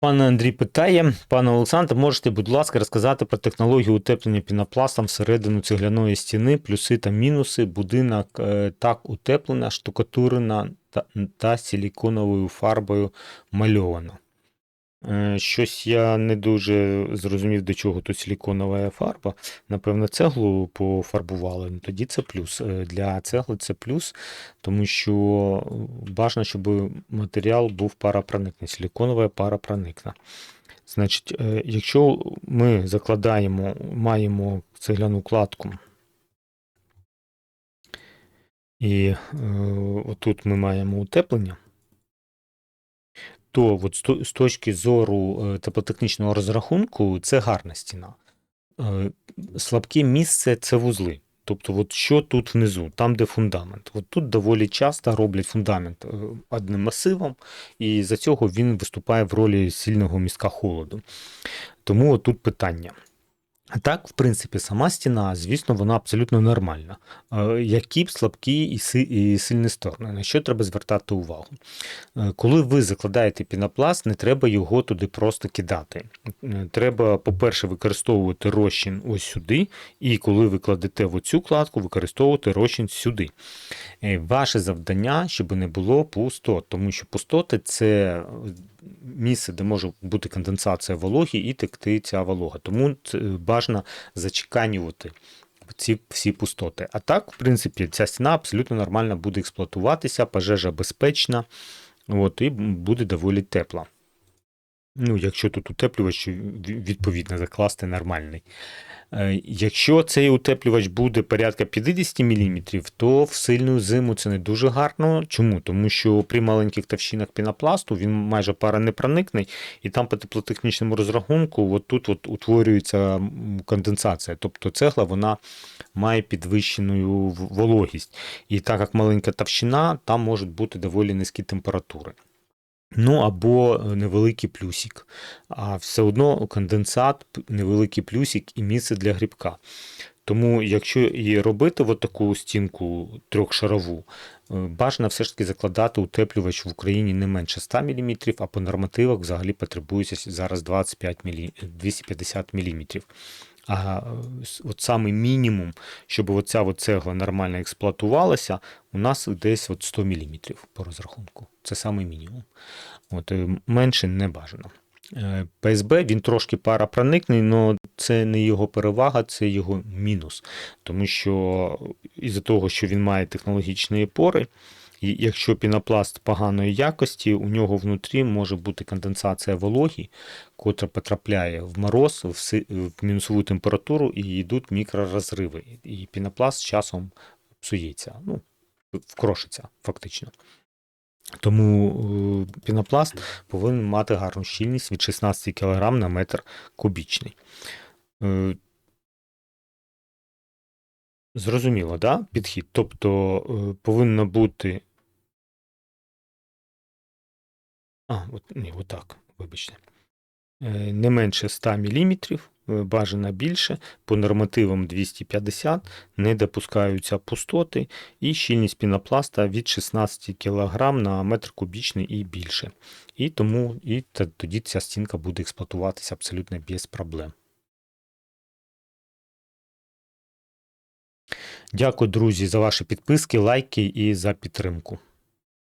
Пане Андрій питає, пане Олександр, можете, будь ласка, розказати про технологію утеплення пінопластом всередину цегляної стіни, плюси та мінуси, будинок е, так утеплена, штукатурена та, та силіконовою фарбою мальована. Е, Щось я не дуже зрозумів, до чого тут силіконова фарба. Напевно, цеглу пофарбували. Ну, Тоді це плюс. Е, Для цегли це плюс, тому що бажано, щоб матеріал був парапроникний, силіконова парапроникна. Значить, е, якщо ми закладаємо, маємо цегляну кладку, і отут ми маємо утеплення, то от з точки зору е, теплотехнічного розрахунку це гарна стіна. Е, Слабке місце це вузли. Тобто, от що тут внизу, там, де фундамент. От тут доволі часто роблять фундамент е, одним масивом, і за цього він виступає в ролі сильного містка холоду. Тому тут питання. Так, в принципі, сама стіна, звісно, вона абсолютно нормальна. Е, Які б слабкі і сильні сторони, на що треба звертати увагу? Е, Коли ви закладаєте пінопласт, не треба його туди просто кидати. Е, Треба, по-перше, використовувати розчин ось сюди, і коли ви кладете в оцю кладку, використовувати розчин сюди. Ваше завдання, щоб не було пустот, тому що пустоти це місце, де може бути конденсація вологи і текти ця волога. Тому бажано зачеканювати ці всі пустоти. А так, в принципі, ця стіна абсолютно нормально буде експлуатуватися, пожежа безпечна, от, і буде доволі тепла. Ну, якщо тут утеплювач відповідно закласти нормальний. Е, Якщо цей утеплювач буде порядка 50 мм, то в сильну зиму це не дуже гарно. Чому? Тому що при маленьких товщинах пінопласту він майже паранепроникний, і там по теплотехнічному розрахунку от тут от утворюється конденсація. Тобто цегла вона має підвищену вологість. І так як маленька товщина, там можуть бути доволі низькі температури. Ну або е, невеликий плюсик. А все одно конденсат, невеликий плюсик і місце для грибка. Тому, якщо і робити от таку стінку трьохшарову, е, бажано все ж таки закладати утеплювач в Україні не менше 100 мм, а по нормативах взагалі потребується зараз 25 мілі... 250 мм. А от саме мінімум, щоб оця от цегла нормально експлуатувалася, у нас десь от 100 мм по розрахунку. Це саме мінімум. От, е, менше не бажано. Е, ПСБ він трошки парапроникний, але це не його перевага, це його мінус. Тому що із-за того, що він має технологічні пори, і якщо пінопласт поганої якості, у нього внутрі може бути конденсація вологі, котра потрапляє в мороз, в, мінусову температуру і йдуть мікророзриви. І пінопласт з часом псується, ну, вкрошиться фактично. Тому е, пінопласт повинен мати гарну щільність від 16 кг на метр кубічний. Е, Зрозуміло, да? Підхід. Тобто е, повинно бути. А, от, ні, отак, вибачте. Е, Не менше 100 мм, бажано більше, по нормативам 250 не допускаються пустоти і щільність пінопласта від 16 кг на метр кубічний і більше. І тому і тоді ця стінка буде експлуатуватися абсолютно без проблем. Дякую, друзі, за ваші підписки, лайки і за підтримку.